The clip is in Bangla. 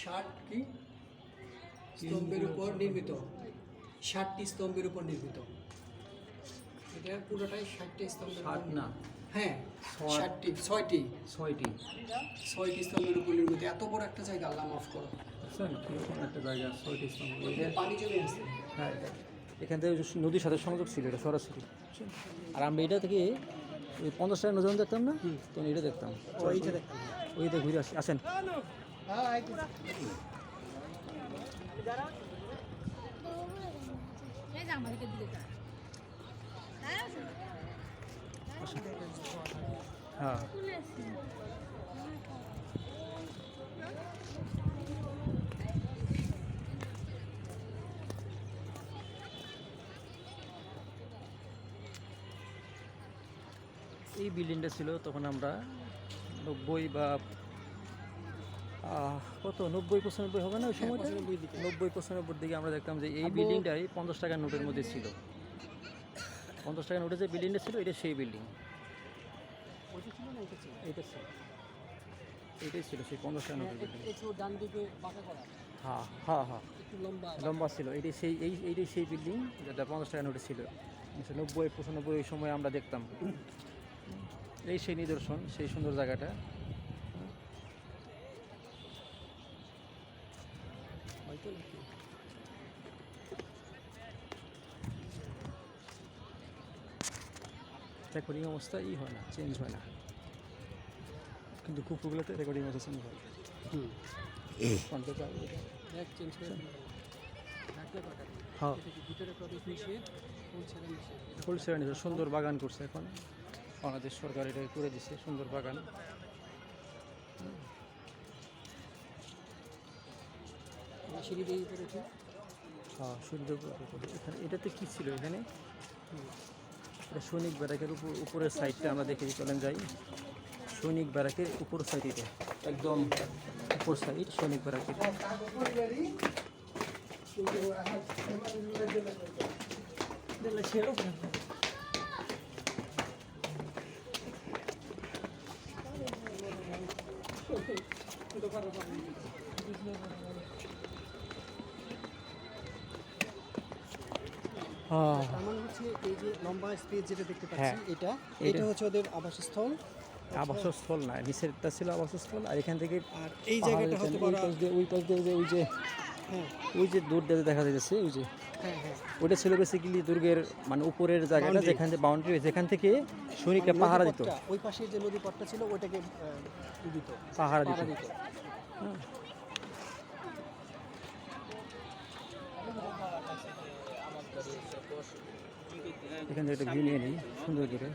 ষাট কি? স্তম্ভের উপর নির্মিত। ষাটটি স্তম্ভের উপর নির্মিত। এটা পুরোটাই ষাটটি স্তম্ভের উপর ষাট না। হ্যাঁ। ষাটটি ছয়টি। ছয়টি। ছয়টি স্তম্ভের উপর নির্মিত। এত বড় একটা জায়গা আল্লাহ মাফ করো। বুঝছেন একটা জায়গা ছয়টি স্তম্ভ। পানি জমে আছে হ্যাঁ এখান থেকে নদীর সাথে সংযোগ ছিল এটা সরাসরি? আর আমরা এটা থেকে ওই পঞ্চাশ টাকা নজর দেখতাম না? তো এটা দেখতাম। ওইটা দেখতাম। ওইটা ঘুরে আসি আসেন। হ্যাঁ এই বিল্ডিংটা ছিল তখন আমরা নব্বই বা কত? নব্বই পঁচানব্বই হবে না ওই সময়টা? পঁচানব্বই দিকে। নব্বই পঁচানব্বই দিকে আমরা দেখতাম যে এই বিল্ডিংটাই পঞ্চাশ টাকার নোটের মধ্যে ছিল। পঞ্চাশ টাকার নোটের যে বিল্ডিংটা ছিল এটা সেই বিল্ডিং। এটা ছিল? এটাই ছিল সেই পঞ্চাশ টাকার নোটের বিল্ডিং। পাকা করা। হ্যাঁ হ্যাঁ হ্যাঁ। লম্বা লম্বা ছিল। এটাই সেই এই এইটাই সেই বিল্ডিং যেটা পঞ্চাশ টাকা নোটে ছিল। উনিশশো নব্বই পঁচানব্বই ওই সময় আমরা দেখতাম। এই সেই নিদর্শন সেই সুন্দর জায়গাটা। রেকর্ডিং অবস্থা ই হয় না চেঞ্জ হয় না। কিন্তু কুকুরগুলোতে রেকর্ডিং অবস্থা চেঞ্জ হয়। হুম। চেঞ্জ করে হ্যাঁ। ফুল সেরা সুন্দর বাগান করছে এখন। বাংলাদেশ সরকার এটা করে দিছে সুন্দর বাগান। সিঁড়ি দিয়ে হ্যাঁ এটাতে কি ছিল এখানে? এটা সৈনিক ব্যারাকের উপর উপরের সাইডটা আমরা দেখে চলেন যাই। সৈনিক ব্যারাকের উপর সাইড একদম উপর সাইড সৈনিক ব্যারাকের। তার মানে হচ্ছে এই যে লম্বা স্পেস যেটা দেখতে পাচ্ছি হ্যাঁ। এটা এটা- এটা হচ্ছে ওদের আবাসস্থল। আবাসস্থল না নিচেরটা ছিল আবাসস্থল আর এখান থেকে আর এই জায়গাটা এখানে হতে ওই পারে পাশ দিয়ে ওই পাশ দিয়ে ওই যে- ওই যে হ্যাঁ। ওই যে দূর দিয়ে দেখা যাচ্ছে ওই যে। হ্যাঁ হ্যাঁ। ওটা ছিল বেসিক্যালি দুর্গের মানে উপরের জায়গাটা. যেখান থেকে বাউন্ডারি যেখান থেকে সৈনিকরা মানে পাহারা দিত। ওই পাশে যে নদী পথটা ছিল পাহারা দিত। পাহারা দিত। হ্যাঁ। এখান থেকে একটা ভিউ নিয়ে নিই সুন্দর করে